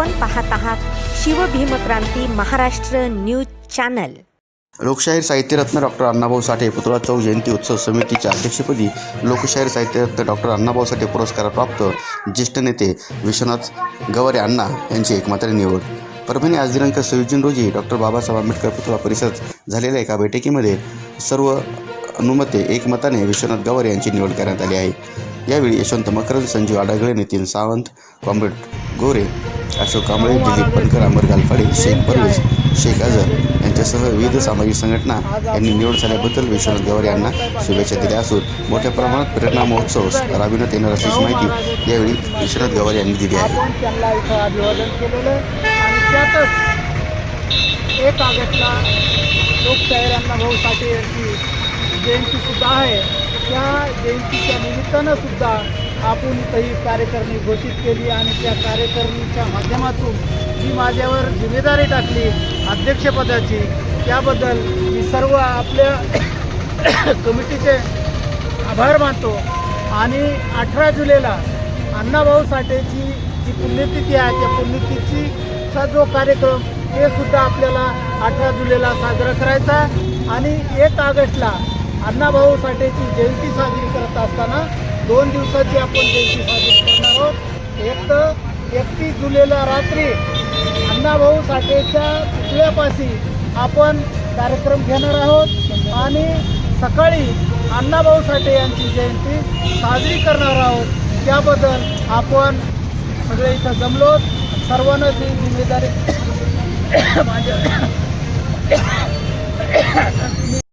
आपण पाहत आहात शिवभीमक्रांती महाराष्ट्र न्यूज चॅनल. लोकशाहीर साहित्यरत्न डॉक्टर अण्णाभाऊ साठे पुतळा चौक जयंती उत्सव समितीच्या अध्यक्षपदी लोकशाहीर साहित्यरत्न डॉक्टर अण्णाभाऊ साठे पुरस्कारप्राप्त ज्येष्ठ नेते विश्वनाथ गवारे अण्णा यांची एकमात्र निवड. परभणी आज दिनांक सव्वीस जून रोजी डॉक्टर बाबासाहेब आंबेडकर पुतळा परिसरात झालेल्या एका बैठकीमध्ये सर्व अनुमते एकमताने विश्वनाथ गवारे यांची निवड करण्यात आली आहे. यावेळी यशवंत मकरंद संजीव आडागळे नितीन सावंत कॉम्रेड गोरे अशोक कांबळे दिलीप पणकर अमर गालफाडे शेख परवेज शेख अझर यांच्यासह विविध सामाजिक संघटना यांनी निवड झाल्याबद्दल विश्वनाथ गवार यांना शुभेच्छा दिल्या असून मोठ्या प्रमाणात प्रेरणा महोत्सव राबविण्यात येणार असल्याची माहिती यावेळी विश्वनाथ गवार यांनी दिली आहे. एक ऑगस्टला लोकशाहीर भाऊ साठे यांची जयंतीसुद्धा आहे. त्या जयंतीच्या निमित्तानं सुद्धा आपण काही ही कार्यकारिणी घोषित केली आणि त्या कार्यकारिणीच्या माध्यमातून जी माझ्यावर जिम्मेदारी टाकली अध्यक्षपदाची. त्याबद्दल मी सर्व आपल्या कमिटीचे आभार मानतो. आणि अठरा जुलैला अण्णाभाऊ साठेची जी पुण्यतिथी आहे त्या पुण्यतिथीचा जो कार्यक्रम हे सुद्धा आपल्याला अठरा जुलैला साजरा करायचा आणि एक ऑगस्टला अण्णाभाऊ साठेची जयंती साजरी करत असताना दोन दिवसाची आपण जयंती साजरी करणार आहोत. एक तर एकतीस जुलैला रात्री अण्णाभाऊ साठेच्या पुतळ्यापाशी आपण कार्यक्रम घेणार आहोत आणि सकाळी अण्णाभाऊ साठे यांची जयंती साजरी करणार आहोत. त्याबद्दल आपण सगळे इथं जमलो सर्वांना ती जिम्मेदारी माझ्या